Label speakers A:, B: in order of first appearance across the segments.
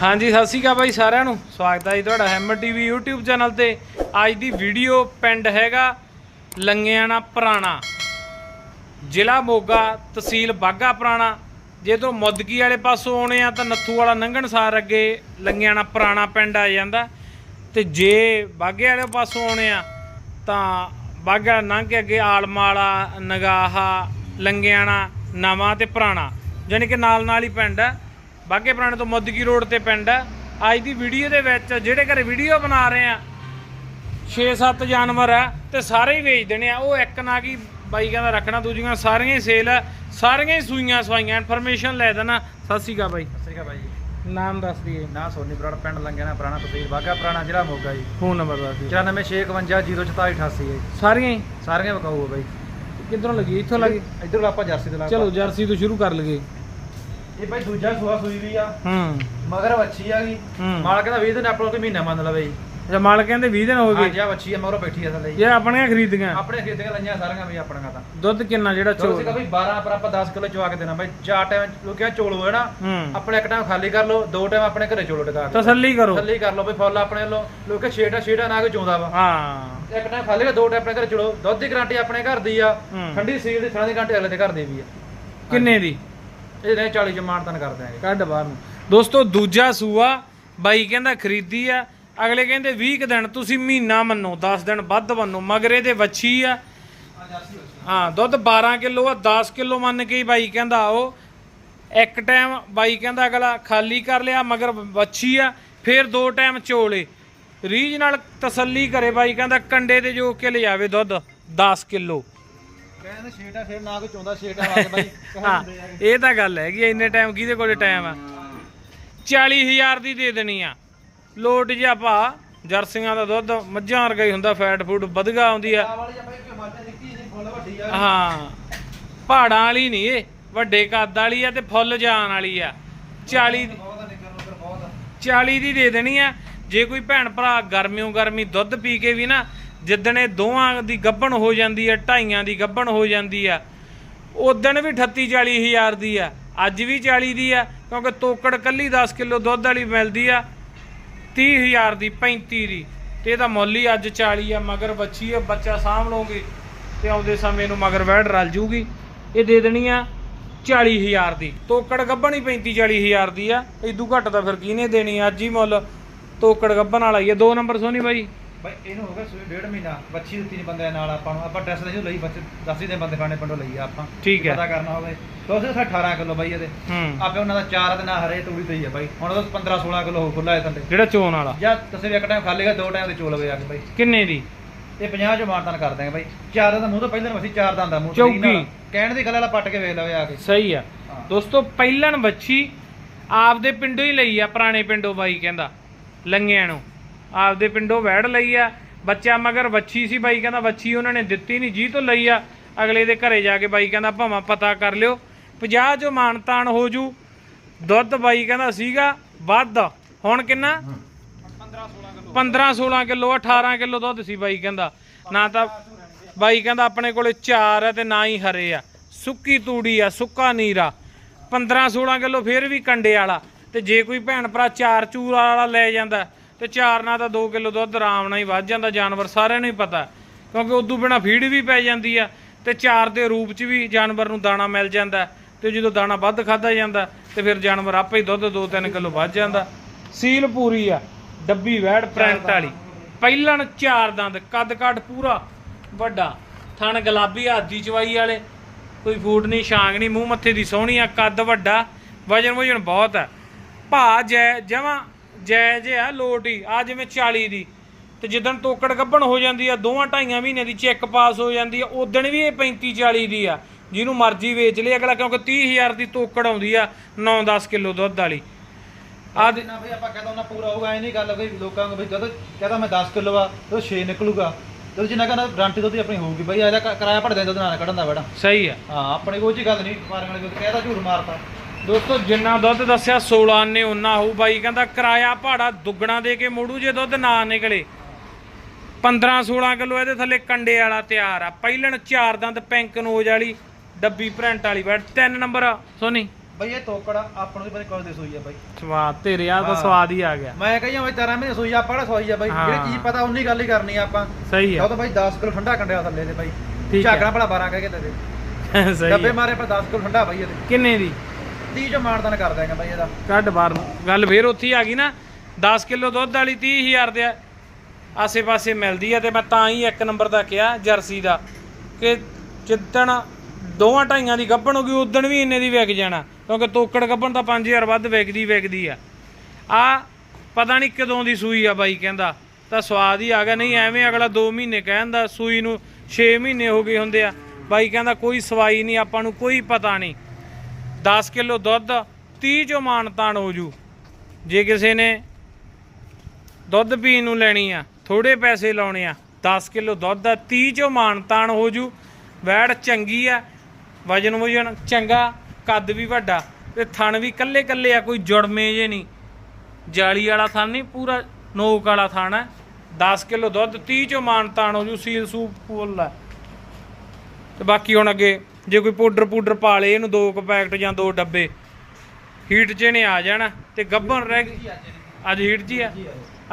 A: ਹਾਂਜੀ, ਸਤਿ ਸ਼੍ਰੀ ਅਕਾਲ ਬਾਈ ਸਾਰਿਆਂ ਨੂੰ। ਸਵਾਗਤ ਹੈ ਜੀ ਤੁਹਾਡਾ ਹੈਮਰ ਟੀਵੀ YouTube ਚੈਨਲ ਤੇ। ਅੱਜ ਦੀ ਵੀਡੀਓ ਪਿੰਡ ਹੈਗਾ ਲੰਗਿਆਣਾ ਪੁਰਾਣਾ। ਜ਼ਿਲ੍ਹਾ ਮੋਗਾ ਤਹਿਸੀਲ ਬਾਗਾ ਪੁਰਾਣਾ। ਜੇ ਤੋਂ ਮੁੱਦਕੀ ਵਾਲੇ ਪਾਸੋਂ ਆਉਣੇ ਆ ਤਾਂ ਨੱਥੂ ਵਾਲਾ ਲੰਘਣ ਸਾਰ ਅੱਗੇ ਲੰਗਿਆਣਾ ਪੁਰਾਣਾ ਪਿੰਡ ਆ ਜਾਂਦਾ। ਤੇ ਜੇ ਬਾਗੇ ਵਾਲੇ ਪਾਸੋਂ ਆਉਣੇ ਆ ਤਾਂ ਬਾਗਾ ਲੰਘ ਕੇ ਅੱਗੇ ਆਲਮਾਲਾ, ਨਗਾਹਾ, ਲੰਗਿਆਣਾ, ਨਵਾਂ ਤੇ ਪੁਰਾਣਾ। ਜਾਣੀ ਕਿ ਨਾਲ ਨਾਲ ਹੀ ਪਿੰਡ ਆ। ਬਾਗੇ ਪੁਰਾਣੇ ਤੋਂ ਮੁੱਦਕੀ ਰੋਡ ਤੇ ਪਿੰਡ ਹੈ ਅੱਜ ਦੀ ਵੀਡੀਓ ਦੇ ਵਿੱਚ ਜਿਹੜੇ ਘਰੇ ਵੀਡੀਓ ਬਣਾ ਰਹੇ ਆ 6-7 ਜਾਨਵਰ ਆ ਤੇ ਸਾਰੇ ਹੀ ਵੇਚ ਦੇਣੇ ਆ। ਉਹ ਇੱਕ ਨਾ ਕੀ ਬਾਈ ਕਹਿੰਦਾ ਰੱਖਣਾ ਦੂਜੀਆਂ ਸਾਰੀਆਂ ਹੀ ਸੇਲ ਆ ਸਾਰੀਆਂ ਹੀ ਸੂਈਆਂ ਸਵਾਈਆਂ। ਇਨਫੋਰਮੇਸ਼ਨ ਲੈ ਦੇਣਾ। ਸਤਿ ਸ਼੍ਰੀ ਅਕਾਲ ਬਾਈ।
B: ਸਤਿ ਸ਼੍ਰੀ ਅਕਾਲ ਬਾਈ
A: ਨਾਮ ਦੱਸ ਦਈਏ।
B: ਨਾ ਸੋਨੀ ਬਰਾੜ ਪਿੰਡ ਲੰਗਿਆਣਾ ਪੁਰਾਣਾ ਤਹਿਸੀਲ ਬਾਗਾ ਪੁਰਾਣਾ ਜ਼ਿਲ੍ਹਾ ਮੋਗਾ ਜੀ।
A: ਫੋਨ ਨੰਬਰ ਦੱਸ ਦਈਏ
B: 9465047888 ਹੈ
A: ਸਾਰੀਆਂ ਹੀ?
B: ਸਾਰੀਆਂ ਵਿਕਾਊ ਆ ਬਾਈ।
A: ਕਿੱਧਰੋਂ ਲੱਗੀ? ਇੱਥੋਂ ਲੱਗੀ?
B: ਇੱਧਰ ਆਪਾਂ ਜਰਸੀ ਦੇ ਲਾ
A: ਚਲੋ ਜਰਸੀ ਤੋਂ ਸ਼ੁਰੂ ਕਰ ਲਈਏ।
B: ਇਹ ਬਾਈ ਦੂਜਾ ਸੂਆ ਸੂਈ ਵੀ ਆ।
A: ਹੂੰ।
B: ਮਗਰ ਵੱਛੀ ਆ ਗਈ।
A: ਹੂੰ।
B: ਮਾਲਕ ਦਾ 20 ਦਿਨ ਆਪਾਂ ਨੂੰ ਕੋਈ ਮਹੀਨਾ ਮੰਨ ਲਵੇ ਜੀ
A: ਮਾਲ ਕਹਿੰਦੇ 20 ਦਿਨ ਹੋ
B: ਹਾਂ
A: ਗਏ।
B: ਜੀ ਆ ਵੱਛੀ ਆ ਮਗਰੋਂ ਬੈਠੀ ਆ ਥੱਲੇ। ਜੀ
A: ਇਹ ਆਪਣੀਆਂ ਖਰੀਦੀਆਂ।
B: ਆਪਣੇ ਖਰੀਦੀਆਂ ਲਈਆਂ ਸਾਰੀਆਂ ਵੀ ਆਪਣੀਆਂ ਤਾਂ।
A: ਦੁੱਧ ਕਿੰਨਾ ਜਿਹੜਾ
B: ਚਲੋ
A: ਚੋ
B: ਸੀਗਾ ਬਈ 12 ਪਰ ਆਪਾਂ 10 ਕਿਲੋ ਚਵਾ ਕੇ ਦੇਣਾ ਬਾਈ। ਚਾਰ ਟਾਈਮ ਲੋਕਿਆ ਚੋਲ ਹੋਏ ਨਾ
A: ਹੂੰ।
B: ਆਪਣੇ ਇੱਕ ਟਾਈਮ ਖਾਲੀ ਕਰ ਲਓ ਦੋ ਟਾਈਮ ਆਪਣੇ ਘਰੇ ਚੋਲੋ ਟਿਕਾ ਕੇ।
A: ਤਸੱਲੀ ਕਰੋ।
B: ਥੱਲੇ ਕਰ ਲਓ ਬਈ ਫੁੱਲ ਆਪਣੇ ਵੱਲੋਂ। ਲੋਕੇ ਛੇੜਾ ਛੇੜਾ ਨਾ ਕੋਈ ਚੋਂਦਾ ਵਾ।
A: ਹਾਂ।
B: ਇੱਕ ਟਾਈਮ ਖਾਲੀ ਕਰ ਦੋ ਟਾਈਮ ਆਪਣੇ ਘਰੇ ਚਲੋ। ਦੁੱਧ ਦੀ ਗਾਰੰਟੀ ਆਪਣੇ ਘਰ ਦੀ ਆ।
A: ਹੂੰ।
B: ਠੰਡੀ ਸੀਲ ਦੀ ਥਣਾ ਦੀ ਗਾਰੰਟੀ ਅਗਲੇ ਦੇ ਘਰ ਦੀ ਵੀ ਆ।
A: ਕਿੰਨੇ ਦੀ?
B: ਇਹ ਨਹੀਂ 40 ਚ ਕਰ ਦਿਆਂਗੇ,
A: ਕੱਢ ਬਾਹਰ ਨੂੰ। ਦੋਸਤੋ, ਦੂਜਾ ਸੂਆ ਬਾਈ ਕਹਿੰਦਾ ਖਰੀਦੀ ਆ, ਅਗਲੇ ਕਹਿੰਦੇ 20 ਕੁ ਦਿਨ, ਤੁਸੀਂ ਮਹੀਨਾ ਮੰਨੋ 10 ਦਿਨ ਵੱਧ ਮੰਨੋ ਮਗਰ ਇਹਦੇ ਵੱਛੀ ਆ। ਹਾਂ, ਦੁੱਧ 12 ਕਿਲੋ ਆ 10 ਕਿਲੋ ਮੰਨ ਕੇ ਬਾਈ ਕਹਿੰਦਾ ਉਹ। ਇੱਕ ਟਾਈਮ ਬਾਈ ਕਹਿੰਦਾ ਅਗਲਾ ਖਾਲੀ ਕਰ ਲਿਆ, ਮਗਰ ਵੱਛੀ ਆ, ਫਿਰ ਦੋ ਟਾਈਮ ਚੋਲੇ। ਰੀਜ ਨਾਲ ਤਸੱਲੀ ਕਰੇ ਬਾਈ ਕਹਿੰਦਾ, ਕੰਡੇ ਤੇ ਜੋ ਕੇ ਲਿਆਵੇ ਦੁੱਧ 10 ਕਿਲੋ।
B: ਕਹਿੰਦੇ ਛੇੜਾ ਛੇੜ ਨਾ ਕੋਈ ਚੋਂਦਾ ਛੇੜਾ ਆ ਕੇ ਬਾਈ।
A: ਹਾਂ ਇਹ ਤਾਂ ਗੱਲ ਹੈਗੀ ਇੰਨੇ ਟਾਈਮ ਕਿਹਦੇ ਕੋਲੇ ਟਾਈਮ ਆ? 40000 ਦੀ ਦੇ ਦੇਣੀ ਆ। ਲੋਟ ਜਿਹਾ ਭਾ ਜਰਸੀਆਂ ਦਾ ਦੁੱਧ ਮੱਝਾਂ ਵਰਗਾ ਹੀ ਹੁੰਦਾ ਫੈਟ ਫੂਡ ਵਧਗਾ ਆਉਂਦੀ ਆ। ਹਾਂ। ਪਹਾੜਾਂ ਵਾਲੀ ਨਹੀਂ ਇਹ ਵੱਡੇ ਕੱਦ ਵਾਲੀ ਆ ਤੇ ਫੁੱਲ ਜਾਨ ਵਾਲੀ ਆ। 40 ਦੀ-
B: ਬਹੁਤ ਆ ਨਿੱਕਰ ਨੁੱਕਰ ਬਹੁਤ ਆ।
A: 40 ਦੀ ਦੇ ਦੇਣੀ ਆ। ਜੇ ਕੋਈ ਭੈਣ ਭਰਾ ਗਰਮੀਓ ਗਰਮੀ ਦੁੱਧ ਪੀ ਕੇ ਵੀ ਨਾ ਜਿੱਦਣੇ ਦੋਵਾਂ ਦੀ ਗੱਭਣ ਹੋ ਜਾਂਦੀ ਹੈ, ਢਾਈਆਂ ਦੀ ਗੱਭਣ ਹੋ ਜਾਂਦੀ ਆ ਉਦਣ ਵੀ 38 40 ਹਜ਼ਾਰ ਦੀ ਆ ਅੱਜ ਵੀ 40 ਦੀ ਆ ਕਿਉਂਕਿ ਤੋਕੜ ਕੱਲੀ 10 ਕਿਲੋ ਦੁੱਧ ਵਾਲੀ ਮਿਲਦੀ ਆ 30 ਹਜ਼ਾਰ ਦੀ 35 ਦੀ, ਤੇ ਇਹਦਾ ਮੁੱਲ ਹੀ ਅੱਜ 40 ਆ, ਮਗਰ ਬੱਚੀ ਆ, ਬੱਚਾ ਸਾਂਭ ਲਓਗੇ ਤੇ ਆਉਂਦੇ ਸਮੇਂ ਨੂੰ ਮਗਰ ਵੈੜ ਰਲ ਜੂਗੀ, ਇਹ ਦੇ ਦੇਣੀ ਆ 40 ਹਜ਼ਾਰ ਦੀ, ਤੋਕੜ ਗੱਭਣ ਹੀ 35 40 ਹਜ਼ਾਰ ਦੀ ਆ ਇਦੋਂ ਘੱਟ ਤਾਂ ਫਿਰ ਕਿਹਨੇ ਦੇਣੀ ਅੱਜ ਹੀ ਮੁੱਲ, ਤੋਕੜ ਗੱਭਣ ਵਾਲਾ ਹੀ ਆ, ਦੋ ਨੰਬਰ ਸੋਨੀ ਬਾਈ।
B: ਬਾਈ ਇਹਨੂੰ ਹੋ ਗਿਆ ਸੂਈ ਡੇਢ ਮਹੀਨਾ ਬੱਚੀ ਦਿੱਤੀ ਨਹੀਂ ਬੰਦੇ ਨਾਲ ਆਪਾਂ ਨੂੰ। ਆਪਾਂ ਡਰੈਸ ਦੇ ਲਈ ਬੱਚੇ 10 ਦੇ ਬੰਦੇ ਖਾਣੇ ਪਿੰਡੋਂ ਲਈ ਆ ਆਪਾਂ।
A: ਠੀਕ ਹੈ।
B: ਪਤਾ ਕਰਨਾ ਹੋਵੇ। ਦੋਸਤ 18 ਕਿਲੋ ਬਾਈ ਇਹਦੇ।
A: ਹੂੰ।
B: ਆਪੇ ਉਹਨਾਂ ਦਾ ਚਾਰ ਤੇ ਨਾ ਹਰੇ ਤੂੜੀ ਤੇ ਹੀ ਆ ਬਾਈ। ਹੁਣ ਉਹ 15 16 ਕਿਲੋ ਹੋ ਖੁੱਲਾ ਹੈ ਥੱਲੇ।
A: ਜਿਹੜਾ ਚੋਣ ਵਾਲਾ।
B: ਜਾਂ ਤੁਸੀਂ ਇੱਕ ਟਾਈਮ ਗਾ ਦੋ ਟਾਈਮ ਦੇ ਚੋਲ ਲਵੇ ਆ ਕੇ ਬਾਈ।
A: ਕਿੰਨੇ ਦੀ?
B: ਇਹ 50 ਚ ਮਾਰਤਨ ਕਰ ਦਾਂਗੇ ਬਾਈ। ਚਾਰ ਦਾ ਮੂੰਹ ਤੋਂ ਪਹਿਲਾਂ ਅਸੀਂ ਚਾਰ ਦਾ ਹੁੰਦਾ ਮੂੰਹ
A: ਚੌਕੀ।
B: ਕਹਿਣ ਦੀ ਗੱਲ ਵਾਲਾ ਪੱਟ ਕੇ ਵੇਖ ਲਵੇ ਆ ਕੇ।
A: ਸਹੀ ਆ।
B: ਹਾਂ।
A: ਦੋਸਤੋ ਪਹਿਲਣ ਬੱਚੀ ਆਪਦੇ ਪਿੰਡੋਂ ਹੀ ਲਈ ਆ ਪੁਰਾਣੇ ਪਿੰਡੋਂ ਬਾਈ ਕਹਿੰਦਾ। ਲੰਗਿਆਂ ਨੂੰ। ਆਪਦੇ ਪਿੰਡੋਂ ਵੈੜ ਲਈ ਆ। ਬੱਚਾ ਮਗਰ ਵੱਛੀ ਸੀ ਬਾਈ, ਕਹਿੰਦਾ ਵੱਛੀ ਉਹਨਾਂ ਨੇ ਦਿੱਤੀ ਨਹੀਂ ਜੀ ਤੋਂ ਲਈ ਆ। ਅਗਲੇ ਦੇ ਘਰੇ ਜਾ ਕੇ ਬਾਈ ਕਹਿੰਦਾ ਭਾਵਾਂ ਪਤਾ ਕਰ ਲਿਓ। 50 ਜੋ ਮਾਨਤਾਨ ਹੋ ਜੂ। ਦੁੱਧ ਬਾਈ ਕਹਿੰਦਾ ਸੀਗਾ, ਵੱਧ। ਹੁਣ ਕਿੰਨਾ? 15 16 ਕਿਲੋ 18 ਕਿਲੋ ਦੁੱਧ ਸੀ ਬਾਈ ਕਹਿੰਦਾ। ਨਾ ਤਾਂ ਬਾਈ ਕਹਿੰਦਾ ਆਪਣੇ ਕੋਲੇ ਚਾਰ ਹੈ ਤੇ ਨਾ ਹੀ ਹਰੇ ਆ। ਸੁੱਕੀ ਤੂੜੀ ਆ, ਸੁੱਕਾ ਨੀਰਾ। 15 16 ਕਿਲੋ ਫੇਰ ਵੀ ਕੰਡੇ ਵਾਲਾ। ਤੇ ਜੇ ਕੋਈ ਭੈਣ ਭਰਾ ਚਾਰ ਚੂਰ ਵਾਲਾ ਲੈ ਜਾਂਦਾ ਤੇ ਚਾਰ ਨਾਲ ਤਾਂ 2 ਕਿਲੋ ਦੁੱਧ ਆਰਾਮ ਨਾਲ ਹੀ ਵੱਧ ਜਾਂਦਾ, ਜਾਨਵਰ ਸਾਰਿਆਂ ਨੂੰ ਹੀ ਪਤਾ। ਕਿਉਂਕਿ ਉਦੋਂ ਬਿਨਾ ਫੀਡ ਵੀ ਪੈ ਜਾਂਦੀ ਆ ਤੇ ਚਾਰ ਦੇ ਰੂਪ 'ਚ ਵੀ ਜਾਨਵਰ ਨੂੰ ਦਾਣਾ ਮਿਲ ਜਾਂਦਾ ਤੇ ਜਦੋਂ ਦਾਣਾ ਵੱਧ ਖਾਦਾ ਜਾਂਦਾ ਤੇ ਫਿਰ ਜਾਨਵਰ ਆਪੇ ਹੀ ਦੁੱਧ 2-3 ਕਿਲੋ ਵੱਧ ਜਾਂਦਾ। ਸੀਲ ਪੂਰੀ ਆ, ਡੱਬੀ, ਵੈੜ ਪ੍ਰਿੰਟ ਵਾਲੀ। ਪਹਿਲਣ ਚਾਰ ਦੰਦ, ਕੱਦ ਕੱਟ ਪੂਰਾ ਵੱਡਾ। ਥਣ ਗੁਲਾਬੀ, ਹਾਦੀ ਚਵਾਈ ਵਾਲੇ। ਕੋਈ ਫੂਡ ਨਹੀਂ, ਛਾਂਗ ਨਹੀਂ, ਮੂੰਹ ਮੱਥੇ ਦੀ ਸੋਹਣੀ ਆ, ਕੱਦ ਵੱਡਾ। ਵਜਨ ਵਜਨ ਬਹੁਤ ਆ। ਭਾ ਜੈ, ਜਮਾ ਜੈ ਜੇ ਆ ਲੋਟ ਹੀ। ਆ ਜਿਵੇਂ 40 ਦੀ। ਤੇ ਜਿੱਦਣ ਤੋਕੜ ਗੱਭਣ ਹੋ ਜਾਂਦੀ ਆ ਦੋਵਾਂ ਢਾਈਆਂ ਮਹੀਨੇ ਦੀ ਚੈੱਕ ਪਾਸ ਹੋ ਜਾਂਦੀ ਆ ਉਦਣ ਵੀ ਇਹ 35 40 ਦੀ ਆ। ਜਿਹਨੂੰ ਮਰਜ਼ੀ ਵੇਚ ਲਈ ਅਗਲਾ ਕਿਉਂਕਿ 30000 ਦੀ ਤੋਕੜ ਆਉਂਦੀ ਆ 9-10 ਕਿਲੋ ਦੁੱਧ ਵਾਲੀ। ਆ
B: ਨਾ ਬਈ ਆਪਾਂ ਕਹਦਾ ਉਹਨਾਂ ਪੂਰਾ ਹੋਊਗਾ ਐ ਨਹੀਂ ਗੱਲ ਕੋਈ ਲੋਕਾਂ ਨੂੰ ਬਈ ਜਦੋਂ ਕਹਦਾ ਮੈਂ 10 ਕਿਲੋ ਆ ਉਹ 6 ਨਿਕਲੂਗਾ। ਜਦੋਂ ਜਿੰਨਾ ਕਹਿੰਦਾ ਗਾਰੰਟੀ ਹੀ ਆਪਣੀ ਹੋਊਗੀ ਬਈ ਇਹਦਾ ਕਿਰਾਇਆ ਭੜਦੇ ਦੁੱਧ ਨਾਲ ਕੱਢਣ ਦਾ ਬੜਾ।
A: ਸਹੀ ਆ।
B: ਹਾਂ ਆਪਣੇ ਕੋਈ ਜੀ ਗੱਲ ਨਹੀਂ ਮਾਰਨ ਵਾਲੀ ਕੋਈ ਕਹਿਦਾ ਝੂਠ ਮਾਰਤਾ।
A: ਦੋਸਤੋ ਜਿੰਨਾ ਦੁੱਧ ਦੱਸਿਆ 16 ਨੇ ਉਨਾ ਹੋਊ ਬਾਈ। ਕਹਿੰਦਾ ਕਿਰਾਇਆ ਭਾੜਾ ਦੁੱਗਣਾ ਦੇ ਕੇ ਮੋੜੂ ਜੇ ਦੁੱਧ ਨਾ ਨਿਕਲੇ। 15 16 ਕਿਲੋ ਇਹਦੇ ਥੱਲੇ ਕੰਡੇ ਵਾਲਾ ਤਿਆਰ ਆ। ਪਹਿਲਣ ਚਾਰ ਦੰਦ ਪੈਂਕ ਨੋਜ ਵਾਲੀ ਡੱਬੀ ਪ੍ਰਿੰਟ ਵਾਲੀ ਬੈਠ। ਤਿੰਨ ਨੰਬਰ ਸੋਨੀ?
B: ਬਈ ਇਹ ਤੋਕੜ ਆਪਾਂ ਨੂੰ ਵੀ ਕੋਲ ਦੇ ਸੋਈ ਆ ਬਈ।
A: ਸਵਾਦ ਤੇਰੇ ਆ ਤਾਂ। ਸਵਾਦ ਹੀ ਆ ਗਿਆ।
B: ਮੈਂ ਕਹੀਆਂ ਬਈ 13 ਮਹੀਨੇ ਸੋਈ ਆਪਾਂ ਸੋਈ ਆ ਬਈ। ਜਿਹੜੀ ਚੀਜ਼ ਪਤਾ ਉਨੀ ਗੱਲ ਹੀ ਕਰਨੀ ਆ ਆਪਾਂ।
A: ਸਹੀ ਆ।
B: ਉਹ ਤਾਂ ਬਈ 10 ਕਿਲੋ ਠੰਡਾ ਕੰਡਿਆ ਥੱਲੇ ਦੇ ਬਈ। ਝਾਕਣਾ ਭਲਾ 12 ਕਹਿ ਕੇ ਤੇ
A: ਸਹੀ
B: ਡੱਬੇ। ਮਾਰੇ ਆਪਾਂ 10 ਕਿਲੋ ਠੰਡਾ ਬਈ ਇਹਦੇ।
A: ਕਿੰਨੇ ਦੀ?
B: 30 ਚ ਮਾਨਦਾਨ ਕਰ ਦਾਂਗੇ ਇਹਦਾ।
A: ਕੱਢ ਬਾਹਰ ਨੂੰ। ਗੱਲ ਫੇਰ ਉੱਥੇ ਹੀ ਆ ਗਈ ਨਾ 10 ਕਿਲੋ ਦੁੱਧ ਵਾਲੀ 30000 ਦੇ ਆਸੇ-ਪਾਸੇ ਮਿਲਦੀ ਆ ਤੇ ਮੈਂ ਤਾਂ ਹੀ ਇੱਕ ਨੰਬਰ ਦਾ ਕਿਹਾ, ਜਰਸੀ ਦਾ, ਕਿ ਜਿੱਦਣ ਦੋਵਾਂ ਢਾਈਆਂ ਦੀ ਗੱਭਣ ਹੋ ਗਈ ਉਦਣ ਵੀ ਇੰਨੇ ਦੀ ਵਿਕ ਜਾਣਾ, ਕਿਉਂਕਿ ਤੋਕੜ ਗੱਭਣ ਤਾਂ 5000 ਵੱਧ ਵਿਕਦੀ ਵਿਕਦੀ ਆ। ਆ ਪਤਾ ਨਹੀਂ ਕਦੋਂ ਦੀ ਸੂਈ ਆ ਬਾਈ ਕਹਿੰਦਾ, ਤਾਂ ਸਵਾਦ ਹੀ ਆ ਗਿਆ, ਨਹੀਂ ਐਵੇਂ ਅਗਲਾ 2 ਮਹੀਨੇ ਕਹਿੰਦਾ ਸੂਈ ਨੂੰ 6 ਮਹੀਨੇ ਹੋ ਗਏ ਹੁੰਦੇ ਆ। ਬਾਈ ਕਹਿੰਦਾ ਕੋਈ ਸਵਾਈ ਨਹੀਂ, ਆਪਾਂ ਨੂੰ ਕੋਈ ਪਤਾ ਨਹੀਂ। 10 ਕਿਲੋ ਦੁੱਧ 30 ਚੋਂ ਮਾਨਤਾਨ ਹੋ ਜੂ। ਜੇ ਕਿਸੇ ਨੇ ਦੁੱਧ ਪੀਣ ਨੂੰ ਲੈਣੀ ਆ ਥੋੜੇ ਪੈਸੇ ਲਾਉਣੇ ਆ 10 ਕਿਲੋ ਦੁੱਧ ਆ 30 ਚੋਂ ਮਾਨਤਾਨ ਹੋ ਜੂ। ਵੈੜ ਚੰਗੀ ਆ, ਵਜਨ ਵਜਨ ਚੰਗਾ, ਕੱਦ ਵੀ ਵੱਡਾ, ਤੇ ਥਣ ਵੀ ਕੱਲੇ ਕੱਲੇ ਆ, ਕੋਈ ਜੁੜਮੇ ਜੇ ਨਹੀਂ। ਜਾਲੀ ਵਾਲਾ ਥਣ ਨਹੀਂ, ਪੂਰਾ ਨੋਕ ਵਾਲਾ ਥਣ ਹੈ 10 ਕਿਲੋ ਦੁੱਧ 30 ਚੋਂ ਮਾਨਤਾਨ ਹੋ ਜੂ, ਸੀਲ ਸੂਪ ਫੁੱਲ ਹੈ ਤੇ ਬਾਕੀ ਹੁਣ ਅੱਗੇ ਜੇ ਕੋਈ ਪਾਊਡਰ ਪੂਡਰ ਪਾ ਲੇ, ਇਹਨੂੰ ਦੋ ਕੁ ਪੈਕਟ ਜਾਂ ਦੋ ਡੱਬੇ ਹੀਟ 'ਚ ਨੇ ਆ ਜਾਣਾ ਤੇ ਗੱਭਣ ਰਹਿ ਗਈ। ਅੱਜ ਹੀਟ 'ਚ ਹੀ ਆ?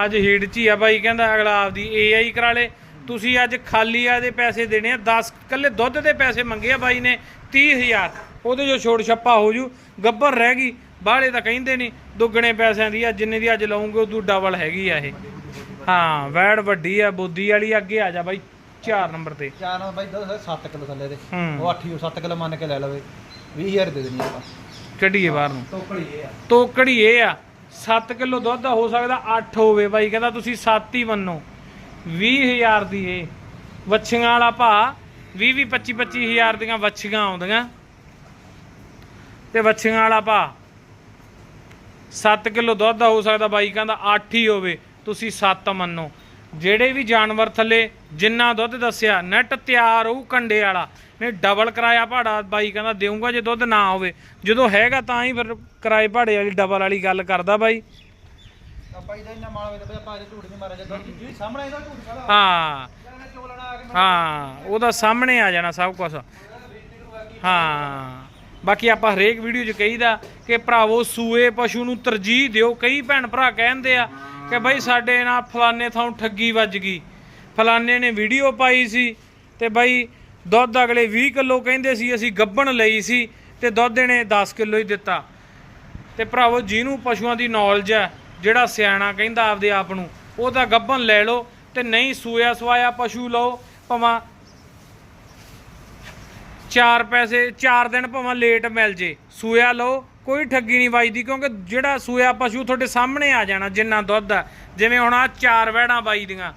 A: ਅੱਜ ਹੀਟ 'ਚ ਹੀ ਆ ਬਾਈ, ਕਹਿੰਦਾ ਅਗਲਾ ਆਪਦੀ ਏਆਈ ਕਰਾ ਲੇ। ਤੁਸੀਂ ਅੱਜ ਖਾਲੀ ਆ ਦੇ ਪੈਸੇ ਦੇਣੇ ਆ 10 ਕੱਲੇ ਦੁੱਧ ਦੇ ਪੈਸੇ ਮੰਗੇ ਆ ਬਾਈ ਨੇ 30000 ਉਹਦੇ ਜੋ ਛੋੜ ਛੱਪਾ ਹੋ ਜੂ ਗੱਭਰ ਰਹਿ ਗਈ। ਬਾਹਲੇ ਤਾਂ ਕਹਿੰਦੇ ਨਹੀਂ ਦੁੱਗਣੇ ਪੈਸਿਆਂ ਦੀ ਆ, ਜਿੰਨੇ ਦੀ ਅੱਜ ਲਾਉਂਗੇ ਉਦੋਂ ਡਬਲ ਹੈਗੀ ਆ ਇਹ। ਹਾਂ, ਵੈੜ ਵੱਡੀ ਆ ਬੁੱਧੀ ਵਾਲੀ, ਅੱਗੇ ਆ ਜਾ ਬਾਈ। 4 ਨੰਬਰ ਤੇ।
B: ਚਾਰ ਨਾਲ ਬਾਈ ਦੁੱਧ 7 ਕਿਲੋ ਥੱਲੇ ਦੇ।
A: ਹੂੰ।
B: ਉਹ 8 7 ਕਿਲੋ ਮੰਨ ਕੇ ਲੈ ਲਵੇ। 20000 ਦੇ ਦੇਣੀ ਆਪਾਂ।
A: ਕੱਢੀਏ ਬਾਹਰ ਨੂੰ।
B: ਤੋਕੜੀ ਇਹ ਆ।
A: ਤੋਕੜੀ ਇਹ ਆ। 7 ਕਿਲੋ ਦੁੱਧ ਦਾ ਹੋ ਸਕਦਾ 8 ਹੋਵੇ। ਬਾਈ ਕਹਿੰਦਾ ਤੁਸੀਂ 7 ਹੀ ਮੰਨੋ। 20000 ਦੀ ਇਹ। ਵੱਛੀਆਂ ਵਾਲਾ ਭਾ 20 20 25 25000 ਦੀਆਂ ਵੱਛੀਆਂ ਆਉਂਦੀਆਂ। ਤੇ ਵੱਛੀਆਂ ਵਾਲਾ ਭਾ 7 ਕਿਲੋ ਦੁੱਧ ਦਾ ਹੋ ਸਕਦਾ। ਬਾਈ ਕਹਿੰਦਾ 8 ਹੀ ਹੋਵੇ। ਤੁਸੀਂ 7 ਮੰਨੋ। ਜਿਹੜੇ ਵੀ ਜਾਨਵਰ ਥੱਲੇ ਜਿੰਨਾ ਦੁੱਧ ਦੱਸਿਆ ਨੈਟ ਤਿਆਰ ਹੋਊ ਕੰਡੇ ਵਾਲਾ। ਨੇ ਡਬਲ ਕਿਰਾਇਆ ਭਾੜਾ ਬਾਈ ਕਹਿੰਦਾ ਦੇਊਂਗਾ ਜੇ ਦੁੱਧ ਨਾ ਹੋਵੇ। ਜਦੋਂ ਹੈਗਾ ਤਾਂ ਹੀ ਫਿਰ ਕਿਰਾਏ ਭਾੜੇ ਵਾਲੀ ਡਬਲ ਵਾਲੀ ਗੱਲ ਕਰਦਾ ਬਾਈ। ਹਾਂ। ਹਾਂ ਉਹਦਾ ਸਾਹਮਣੇ ਆ ਜਾਣਾ ਸਭ ਕੁਝ ਹਾਂ। ਬਾਕੀ ਆਪਾਂ ਹਰੇਕ ਵੀਡੀਓ 'ਚ ਕਹੀਦਾ ਕਿ ਭਰਾਵੋ ਸੂਏ ਪਸ਼ੂ ਨੂੰ ਤਰਜੀਹ ਦਿਓ। ਕਈ ਭੈਣ ਭਰਾ ਕਹਿੰਦੇ ਆ ਕਿ ਬਈ ਸਾਡੇ ਨਾਲ ਫਲਾਣੇ ਥਾਂ ਠੱਗੀ ਵੱਜ ਗਈ। ਫਲਾਣੇ ਨੇ ਵੀਡੀਓ ਪਾਈ ਸੀ ਤੇ ਬਈ ਦੁੱਧ ਅਗਲੇ 20 ਕਿਲੋ ਕਹਿੰਦੇ ਸੀ, ਅਸੀਂ ਗੱਬਣ ਲਈ ਸੀ ਤੇ ਦੁੱਧ ਇਹਨੇ 10 ਕਿਲੋ ਹੀ ਦਿੱਤਾ। ਤੇ ਭਰਾਵੋ, ਜਿਹਨੂੰ ਪਸ਼ੂਆਂ ਦੀ ਨੌਲੇਜ ਹੈ, ਜਿਹੜਾ ਸਿਆਣਾ ਕਹਿੰਦਾ ਆਪਦੇ ਆਪ ਨੂੰ, ਉਹ ਤਾਂ ਗੱਭਣ ਲੈ ਲਓ ਤੇ ਨਹੀਂ ਸੂਇਆ ਸਵਾਇਆ ਪਸ਼ੂ ਲਓ, ਭਾਵੇਂ ਚਾਰ ਪੈਸੇ, ਚਾਰ ਦਿਨ ਭਾਵੇਂ ਲੇਟ ਮਿਲ ਜੇ। ਸੂਇਆ ਲਓ ਕੋਈ ਠੱਗੀ ਨਹੀਂ ਵੱਜਦੀ, ਕਿਉਂਕਿ ਜਿਹੜਾ ਸੂਇਆ ਪਸ਼ੂ ਤੁਹਾਡੇ ਸਾਹਮਣੇ ਆ ਜਾਣਾ, ਜਿੰਨਾ ਦੁੱਧ ਆ। ਜਿਵੇਂ ਹੁਣ ਆ ਚਾਰ ਵਹਿੜਾਂ ਬਾਈ ਦੀਆਂ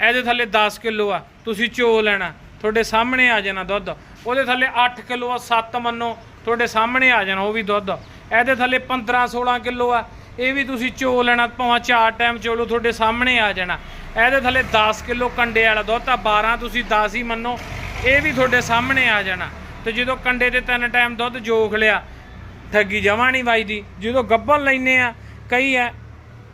A: ਇਹਦੇ ਥੱਲੇ 10 ਕਿਲੋ ਆ, ਤੁਸੀਂ ਚੋ ਲੈਣਾ, ਤੁਹਾਡੇ ਸਾਹਮਣੇ ਆ ਜਾਣਾ ਦੁੱਧ। ਉਹਦੇ ਥੱਲੇ 8 ਕਿਲੋ ਆ 7 ਮੰਨੋ, ਤੁਹਾਡੇ ਸਾਹਮਣੇ ਆ ਜਾਣਾ ਉਹ ਵੀ ਦੁੱਧ। ਇਹਦੇ ਥੱਲੇ 15 16 ਕਿਲੋ ਆ, ਇਹ ਵੀ ਤੁਸੀਂ ਚੋ ਲੈਣਾ, ਭਾਵੇਂ ਚਾਰ ਟਾਈਮ ਚੋਲੋ ਤੁਹਾਡੇ ਸਾਹਮਣੇ ਆ ਜਾਣਾ। ਇਹਦੇ ਥੱਲੇ 10 ਕਿਲੋ ਕੰਡੇ ਵਾਲਾ ਦੁੱਧ ਆ 12 ਤੁਸੀਂ 10 ਹੀ ਮੰਨੋ, ਇਹ ਵੀ ਤੁਹਾਡੇ ਸਾਹਮਣੇ ਆ ਜਾਣਾ। ਤੇ ਜਦੋਂ ਕੰਡੇ ਦੇ ਤਿੰਨ ਟਾਈਮ ਦੁੱਧ ਜੋਖ ਲਿਆ ਠੱਗੀ ਜਮਾ ਨਹੀਂ ਵੱਜਦੀ। ਜਦੋਂ ਗੱਬਨ ਲੈਨੇ ਆ, ਕਈ ਐ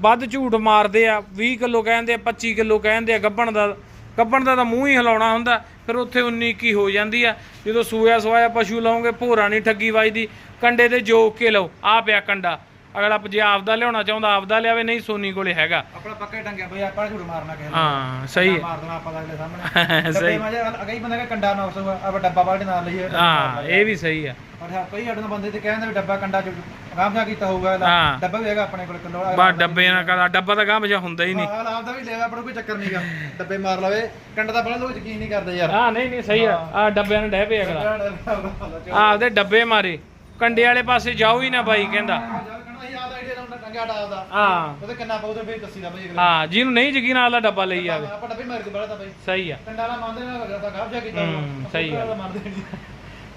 A: ਵੱਧ ਝੂਠ ਮਾਰਦੇ ਆ 20 ਕਿਲੋ ਕਹਿੰਦੇ ਆ 25 ਕਿਲੋ ਕਹਿੰਦੇ ਆ, ਗੱਬਣ ਦਾ ਗੱਬਣ ਦਾ ਤਾਂ ਮੂੰਹ ਹੀ ਹਿਲਾਉਣਾ ਹੁੰਦਾ, ਫਿਰ ਉੱਥੇ 19 ਕੀ ਹੋ ਜਾਂਦੀ ਆ। ਜਦੋਂ ਸੂਇਆ ਸਵਾਇਆ ਪਸ਼ੂ ਲਾਉਂਗੇ, ਭੋਰਾ ਨਹੀਂ ਠੱਗੀ ਵੱਜਦੀ, ਕੰਡੇ ਤੇ ਜੋਕ ਕੇ ਲਓ ਆ ਪਿਆ ਕੰਡਾ। ਅਗਲਾ ਜੇ ਆਪਦਾ ਲਿਆਉਣਾ ਚਾਹੁੰਦਾ ਆਪਦਾ ਲਿਆਵੇ ਨਹੀਂ ਸੋਨੀ ਕੋਲੇ ਹੈਗਾ।
B: ਆਪਣਾ ਪੱਕਾ ਹੀ ਟੰਗਿਆ ਬਈ ਆਪਾਂ ਝੂਠ ਮਾਰਨਾ ਕਿਸੇ ਨੂੰ।
A: ਹਾਂ ਸਹੀ। ਹੈ
B: ਮਾਰ ਦੇਣਾ ਆਪਾਂ ਅਗਲੇ ਸਾਹਮਣੇ।
A: ਸਹੀ।
B: ਮਾਜੇ ਅਗਈ ਬੰਦਾ ਕਹਿੰਦਾ ਕੰਡਾ ਨਾ ਉਸੂਗਾ ਆਪਾਂ ਡੱਬਾ ਬਾਲਟੀ ਨਾਲ ਲਈਏ
A: ਹਾਂ ਇਹ ਵੀ ਸਹੀ ਆ।
B: ਪਰ ਹਾਂ ਕਈ ਸਾਡੇ ਬੰਦੇ ਤੇ ਕਹਿੰਦੇ ਵੀ ਡੱਬਾ ਕੰਡਾ ਚ ਗਾਮਜਾ ਕੀਤਾ ਹੋਊਗਾ।
A: ਹਾਂ।
B: ਡੱਬਾ ਵੀ ਹੈਗਾ ਆਪਣੇ ਕੋਲ ਕਿਲੋ
A: ਬਾ ਡੱਬੇ ਨਾਲ ਕਹਦਾ ਡੱਬਾ ਤਾਂ ਗਾਂਹ ਵਜਾ ਹੁੰਦਾ ਹੀ ਨਹੀਂ।
B: ਹਾਂ ਆਪ ਦਾ ਵੀ ਲੈ ਆਪਣਾ ਕੋਈ ਚੱਕਰ ਨਹੀਂਗਾ ਡੱਬੇ ਮਾਰ ਲਵੇ ਕੰਡਾ ਤਾਂ ਬੜਾ ਲੋਕ ਯਕੀਨ ਨਹੀਂ ਕਰਦੇ ਯਾਰ।
A: ਹਾਂ ਨਹੀਂ ਨਹੀਂ ਸਹੀ ਆ। ਆ ਡੱਬਿਆਂ ਨਾਲ ਡਹਿ ਪਿਆ ਅਗਲਾ। ਆਪਦੇ ਡੱਬੇ ਮਾਰੇ। ਕੰਡੇ ਵਾਲੇ ਪਾਸੇ ਜਾਓ ਹੀ ਨਾ ਬਾਈ ਕਹਿੰਦਾ। ਹਾਂ
B: ਉਹਦੇ ਕਿੰਨਾ ਪਾਉ ਫੇਰ ਦੱਸੀ ਦਾ ਬਈ ਅਗਲੇ
A: ਹਾਂ ਜਿਹਨੂੰ ਨਹੀਂ ਯਕੀਨ ਆਲਾ ਡੱਬਾ ਲਈ ਜਾਵੇ।
B: ਆਪਾਂ ਡੱਬੇ ਮਾਰ ਕੇ ਬੜਾ ਤਾਂ ਬਈ।
A: ਸਹੀ ਆ।
B: ਕੰਡਾ ਵਾਲਾ ਮੰਨਦੇ ਨਾ ਕਰਦਾ ਗਾਮਜਾ ਕੀਤਾ
A: ਹੂੰ, ਸਹੀ
B: ਨਹੀਂ।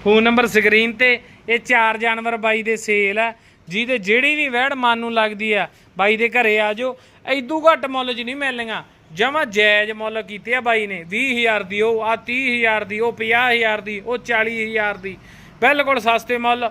A: ਫੋਨ ਨੰਬਰ ਸਕਰੀਨ ਤੇ ਇਹ ਚਾਰ ਜਾਨਵਰ ਬਾਈ ਦੇ ਸੇਲ ਆ ਜਿਹਦੇ ਜਿਹੜੀ ਵੀ ਵਹਿੜ ਮਨ ਨੂੰ ਲੱਗਦੀ ਆ ਬਾਈ ਦੇ ਘਰੇ ਆ ਜਾਓ। ਐਦੂ ਘੱਟ ਮੁੱਲ 'ਚ ਨਹੀਂ ਮਿਲਣੀਆਂ। ਜਮਾ ਜਾਇਜ਼ ਮੁੱਲ ਕੀਤੇ ਆ ਬਾਈ ਨੇ। 20000 ਦੀ ਉਹ ਆ 30000 ਦੀ ਉਹ 50000 ਦੀ ਉਹ 40000 ਦੀ। ਬਿਲਕੁਲ ਸਸਤੇ ਮੁੱਲ।